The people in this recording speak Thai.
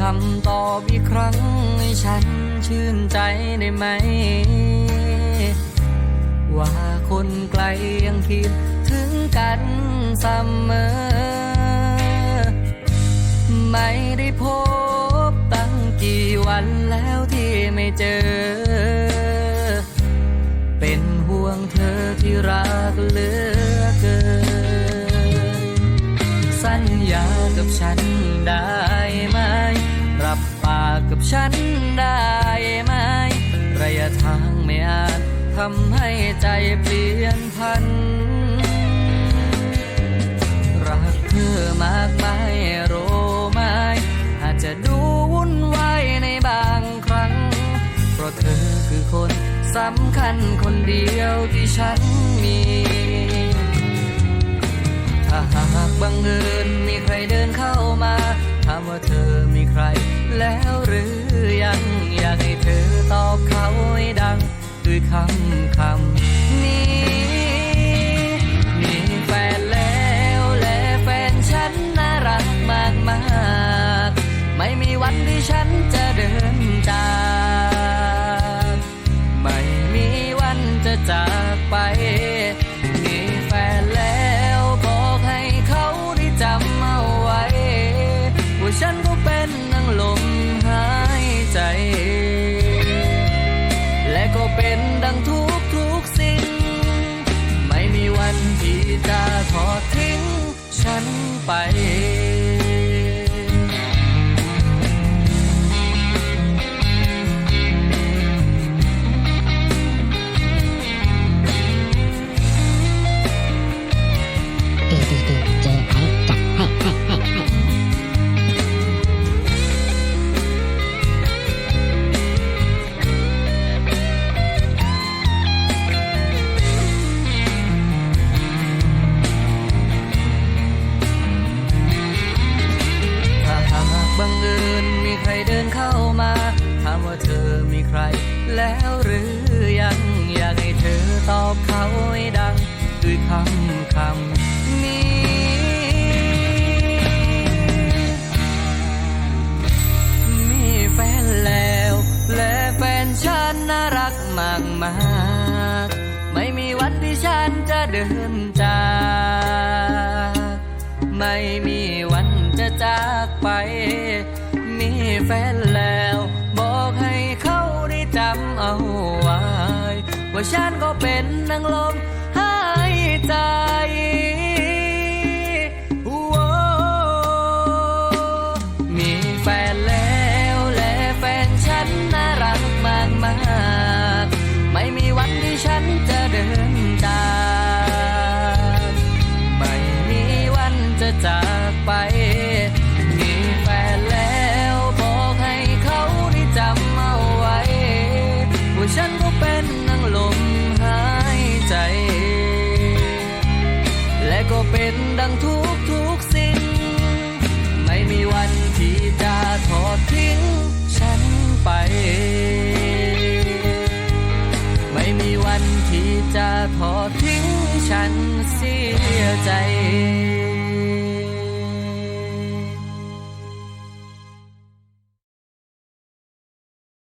คำตอบอีกครั้งให้ฉันชื่นใจได้ไหม ว่าคนไกลยังคิดถึงกันเสมอ ไม่ได้พบตั้งกี่วันแล้วที่ไม่เจอ เป็นห่วงเธอที่รักเหลือเกิน สัญญากับฉัน ฉันได้ไหม ระยะทางไม่อาจทำให้ใจเปลี่ยนพัน รักเธอมากไหมรู้ไหมอาจจะดูวุ่นวายในบางครั้ง เพราะเธอคือคนสำคัญคนเดียวที่ฉันมี ถ้าหากบังเอิญมีใครเดินเข้ามา ถามว่าเธอมีใครแล้ว ด้วยคำคำนี้มีแฟนแล้วและแฟนฉันน่ารักมากมากไม่มีวันที่ฉันจะเดินจากไม่มีวันจะจากไปมีแฟนแล้วบอกให้เขาได้จำเอาไว้ว่าฉัน ก็เป็นดังทุกทุกสิ่ง ไม่มีวันที่จะทอดทิ้งฉันไป มากมากไม่มีวันที่ฉันจะเดินจาก ไม่มีวันจะจากไป มีแฟนแล้ว บอกให้เขาได้จำเอาไว้ ว่าฉันก็เป็นนางลม เป็นดังทุกทุกๆสิ่ง ไม่มีวันที่จะทอดทิ้งฉันไป ไม่มีวันที่จะทอดทิ้งฉันเสียใจ